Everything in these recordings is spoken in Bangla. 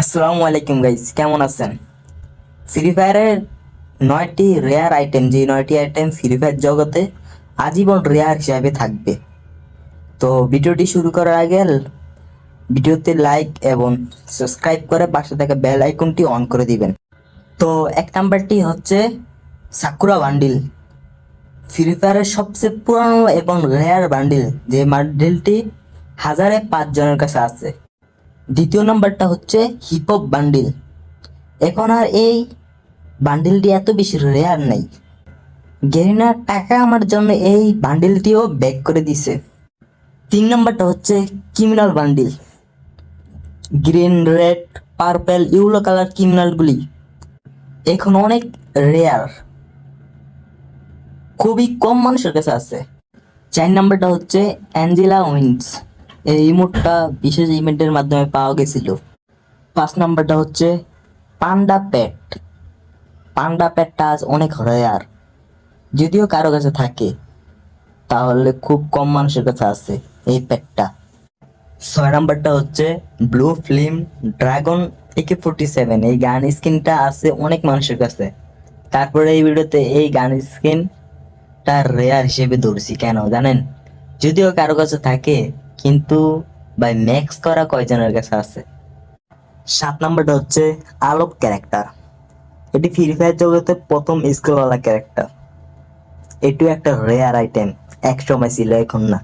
আসসালামু আলাইকুম গাইস কেমন আছেন? ফ্রি ফায়ারের নয়টি রেয়ার আইটেম যে নয়টি আইটেম ফ্রি ফায়ার জগতে আজীবন রেয়ার হিসাবে থাকবে। তো ভিডিওটি শুরু করার আগে ভিডিওতে লাইক এবং সাবস্ক্রাইব করে পাশে থাকা বেল আইকনটি অন করে দিবেন। তো এক নাম্বারটি হচ্ছে সাকুরা বান্ডিল ফ্রি ফায়ারের সবচেয়ে পুরানো এবং রেয়ার বান্ডিল যে বান্ডিলটি হাজারে পাঁচ জনের কাছে আছে। দ্বিতীয় নাম্বারটা হচ্ছে হিপহপ বান্ডিল এখন আর এই বান্ডিলটি এত বেশি রেয়ার নেই। গেরিনার টাকা আমার জন্য এই বান্ডিলটিও ব্যাক করে দিছে। তিন নাম্বারটা হচ্ছে criminal bundle green red purple yellow colour ক্রিমিনালগুলি এখন অনেক রেয়ার খুবই কম মানুষের কাছে আছে। চার নাম্বারটা হচ্ছে অ্যাঞ্জেলা উইন্স এই ইমোটটা বিশেষ ইভেন্টের মাধ্যমে পাওয়া গেছিল। পাঁচ নাম্বারটা হচ্ছে পান্ডা প্যাট পান্ডা প্যাটটা আজ অনেক রেয়ার যদিও কারও কাছে থাকে, তাহলে খুব কম মানুষের কাছে আছে এই প্যাটটা ছয় নাম্বারটা হচ্ছে blue film dragon AK forty seven এই গান স্কিনটা আছে অনেক মানুষের কাছে। তারপরে এই ভিডিওতে এই গান স্কিনটা রেয়ার হিসেবে ধরছি। কেন জানেন? যদিও কারও কাছে থাকে কিন্তু ভাই ম্যাক্স করা কয়জনের কাছে আছে? সাত নাম্বারটা হচ্ছে আলোক ক্যারেক্টার এটি ফ্রি ফায়ার জগতে প্রথম স্কুলওয়ালা ক্যারেক্টার এটিও একটা রেয়ার আইটেম এক সময় ছিল, এখন না।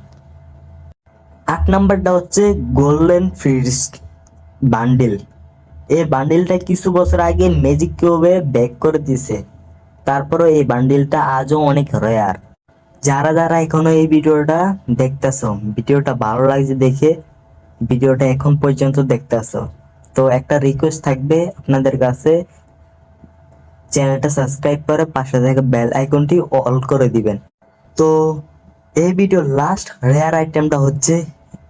আট নাম্বারটা হচ্ছে গোল্ডেন ফ্রিজ বান্ডিল এই বান্ডিলটা কিছু বছর আগে ম্যাজিক কিউবে ব্যাক করে দিছে তারপরে এই বান্ডিলটা আজও অনেক রেয়ার যারা যারা এখনও এই ভিডিওটা দেখতেছো, ভিডিওটা ভালো লাগছে দেখে ভিডিওটা এখন পর্যন্ত দেখতেছো। তো একটা রিকোয়েস্ট থাকবে আপনাদের কাছে, চ্যানেলটা সাবস্ক্রাইব করে পাশে থাকা বেল আইকনটি অল করে দিবেন। তো এই ভিডিও লাস্ট রেয়ার আইটেমটা হচ্ছে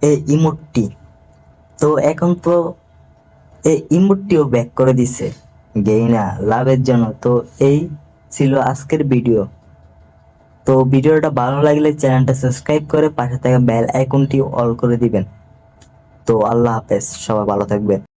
এই ইমোটটি তো এখন তো এই ইমোটটিও ব্যাক করে দিছে গেইনা লাভের জন্য। তো এই ছিল আজকের ভিডিও তো ভিডিওটা ভালো লাগলে চ্যানেলটা সাবস্ক্রাইব করে পাশে থাকা বেল আইকনটি অল করে দিবেন। তো আল্লাহ হাফেজ, সবাই ভালো থাকবেন।